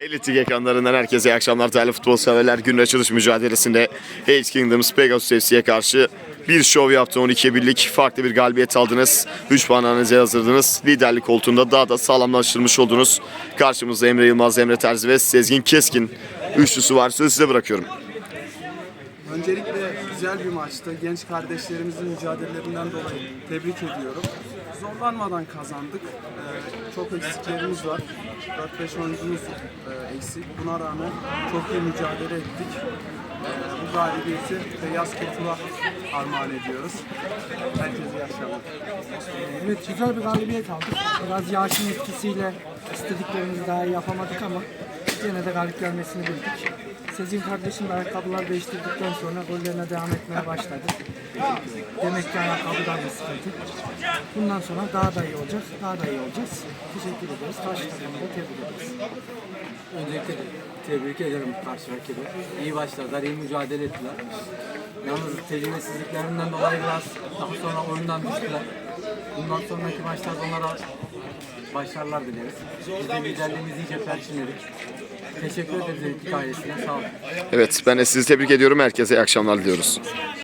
Elitik ekranlarından herkese iyi akşamlar değerli futbol severler. Günün açılış mücadelesinde Hate Kingdoms Pegasus FC'ye karşı bir şov yaptı. 12 birlik farklı bir galibiyet aldınız. 3 puan analize hazırdınız. Liderlik koltuğunda daha da sağlamlaştırmış oldunuz. Karşımızda Emre Yılmaz, Emre Terzi ve Sezgin Keskin üçlüsü var. Sözü size bırakıyorum. Öncelikle güzel bir maçtı. Genç kardeşlerimizin mücadelelerinden dolayı tebrik ediyorum. Zorlanmadan kazandık. Ee, çok eksiklerimiz var. 4-5 oyuncumuz e, eksik. Buna rağmen çok iyi mücadele ettik. Ee, bu galibiyeti Beyaz Kurtul'a armağan ediyoruz. Herkese iyi akşamlar. Evet güzel bir galibiyet aldık. Biraz yağışın etkisiyle istediklerimizi daha iyi yapamadık ama yine de galip gelmesini bildik. Sezgin kardeşim de ayakkabılar değiştirdikten sonra gollerine devam etmeye başladı. Demek ki ayakkabıdan bir sıkıntı. Bundan sonra daha da iyi olacak, daha da iyi olacağız. Teşekkür ederiz. Karşı takımı da tebrik ederiz. Öncelikle tebrik ederim karşı rakibi. İyi başladılar, iyi mücadele ettiler. Yalnız tecrübesizliklerinden dolayı biraz daha sonra oyundan düştüler. Bundan sonraki maçlarda onlara başarılar dileriz. Biz de liderliğimizi iyice perçinledik. Teşekkür ederiz ekip ailesine, sağ olun. Evet ben de sizi tebrik ediyorum. Herkese iyi akşamlar diliyoruz.